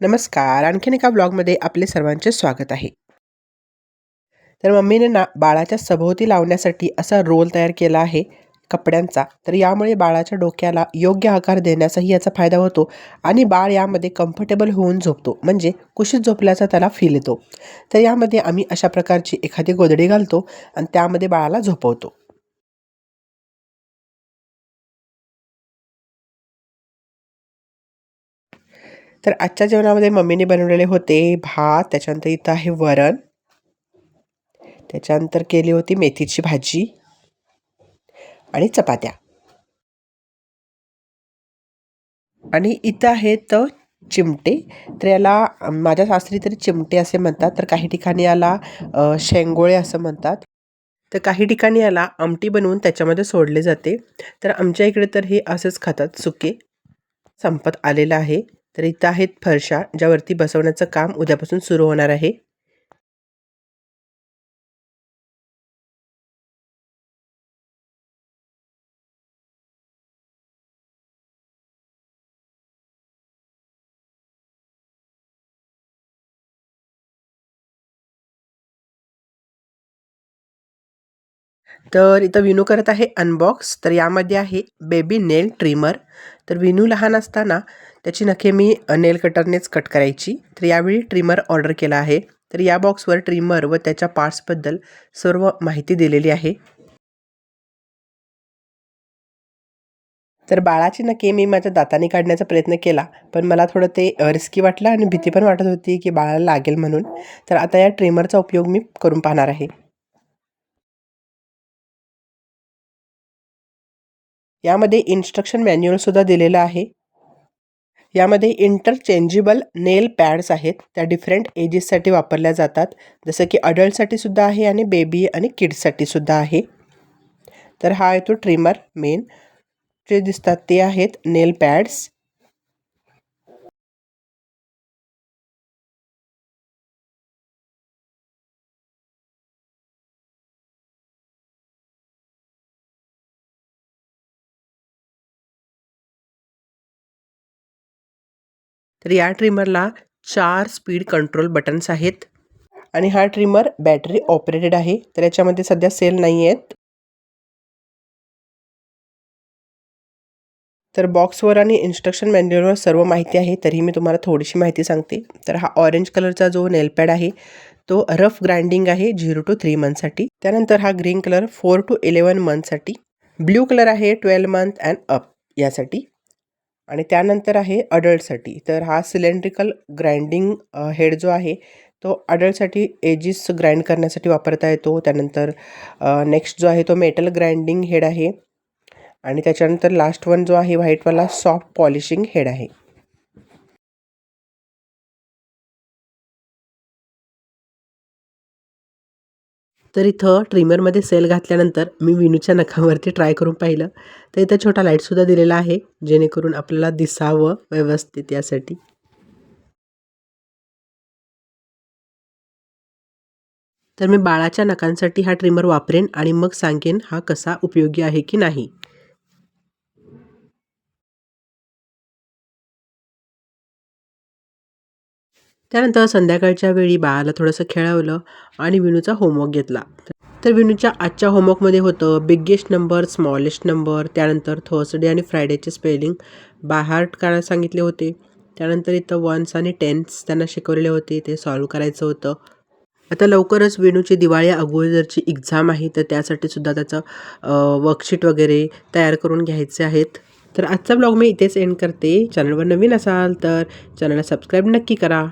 नमस्कार. आणखीन एका ब्लॉगमध्ये आपले सर्वांचे स्वागत आहे. तर मम्मीने ना बाळाच्या सभोवती लावण्यासाठी असा रोल तयार केला आहे कपड्यांचा. तर यामुळे बाळाच्या डोक्याला योग्य आकार देण्याचाही याचा फायदा होतो आणि बाळ यामध्ये कम्फर्टेबल होऊन झोपतो. म्हणजे कुशीत झोपल्याचा त्याला फील येतो. तर यामध्ये आम्ही अशा प्रकारची एखादी गोदडी घालतो आणि त्यामध्ये बाळाला झोपवतो. तर आजच्या जेवणामध्ये मम्मीने बनवलेले होते भात त्याच्यानंतर इथं आहे वरण त्याच्यानंतर केली होती मेथीची भाजी आणि चपात्या. आणि इथं आहेत चिमटे तर याला माझ्या सासरी तरी चिमटे असे म्हणतात तर काही ठिकाणी याला शेंगोळे असं म्हणतात. तर काही ठिकाणी याला आमटी बनवून त्याच्यामध्ये सोडले जाते. तर आमच्या इकडे तर हे असंच खातात सुके संपत आलेलं आहे. तर इथं आहेत फरशा ज्यावरती बसवण्याचं काम उद्यापासून सुरू होणार आहे. तर इथं विनू करत आहे अनबॉक्स तर यामध्ये आहे बेबी नेल ट्रिमर तर विनू लहान असताना त्याची नखे मी नेल कटरनेच कट करायची. तर यावेळी ट्रिमर ऑर्डर केला आहे. तर या बॉक्सवर ट्रिमर व त्याच्या पार्ट्सबद्दल सर्व माहिती दिलेली आहे. तर बाळाची नखे मी माझ्या दाताने काढण्याचा प्रयत्न केला पण मला थोडं ते रिस्की वाटलं आणि भीती पण वाटत होती की बाळाला लागेल म्हणून. तर आता या ट्रिमरचा उपयोग मी करून पाहणार आहे. यामध्ये इन्स्ट्रक्शन मॅन्युअलसुद्धा दिलेलं आहे. यामध्ये इंटरचेंजेबल नेल पॅड्स आहेत. त्या डिफरंट एजेससाठी वापरल्या जातात. जसं की अडल्टसाठी सुद्धा आहे आणि बेबी आणि किड्ससाठी सुद्धा आहे. तर हा येतो ट्रिमर मेन जे दिसतात ते आहेत नेल पॅड्स तर या ट्रिमरला चार स्पीड कंट्रोल बटन्स आहेत. आणि हा ट्रिमर बॅटरी ऑपरेटेड आहे. तर याच्यामध्ये सध्या सेल नाही आहेत. तर बॉक्सवर आणि इन्स्ट्रक्शन मॅन्युअलवर सर्व माहिती आहे. तरीही मी तुम्हाला थोडीशी माहिती सांगते. तर हा ऑरेंज कलरचा जो नेलपॅड आहे तो रफ ग्राइंडिंग आहे झिरो टू थ्री मंथसाठी त्यानंतर हा green colour four to eleven मंथसाठी blue colour आहे ट्वेल्व मंथ अँड अप यासाठी. आणि त्यानंतर आहे अडल्टसाठी. तर हा सिलेंड्रिकल ग्राइंडिंग हेड जो आहे तो अडल्टसाठी एजिस ग्राइंड करण्यासाठी वापरता येतो. त्यानंतर नेक्स्ट जो आहे तो मेटल ग्राइंडिंग हेड आहे. आणि त्याच्यानंतर लास्ट वन जो आहे व्हाईटवाला सॉफ्ट पॉलिशिंग हेड आहे. तर इथं ट्रिमरमध्ये सेल घातल्यानंतर मी विनूच्या नखावरती ट्राय करून पाहिलं. तर इथं छोटा लाईटसुद्धा दिलेला आहे जेणेकरून आपल्याला दिसावं व्यवस्थित यासाठी. तर मी बाळाच्या नखांसाठी हा ट्रिमर वापरेन आणि मग सांगेन हा कसा उपयोगी आहे की नाही. त्यानंतर संध्याकाळच्या वेळी बाळाला थोडंसं खेळवलं आणि विनूचा होमवर्क घेतला. तर विनूच्या आजच्या होमवर्कमध्ये होतं बिగ్గेस्ट नंबर स्मॉलेस्ट नंबर त्यानंतर थर्सडे आणि फ्रायडेचे स्पेलिंग बाहार्ट करायला सांगितले होते. त्यानंतर इथं वन्स आणि टेन्स त्यांना शिकवलेले होते ते सॉल्व करायचं होतं. आता लवकरच वेणूची दिवाळी अगोदरची एक्झाम आहे तर त्यासाठी सुद्धा त्याचं वर्कशीट वगैरे तयार करून घ्यायचे आहेत. तर आजचा ब्लॉग मी इथेच एंड करते. चॅनलवर नवीन असाल तर चॅनलला सबस्क्राईब नक्की करा.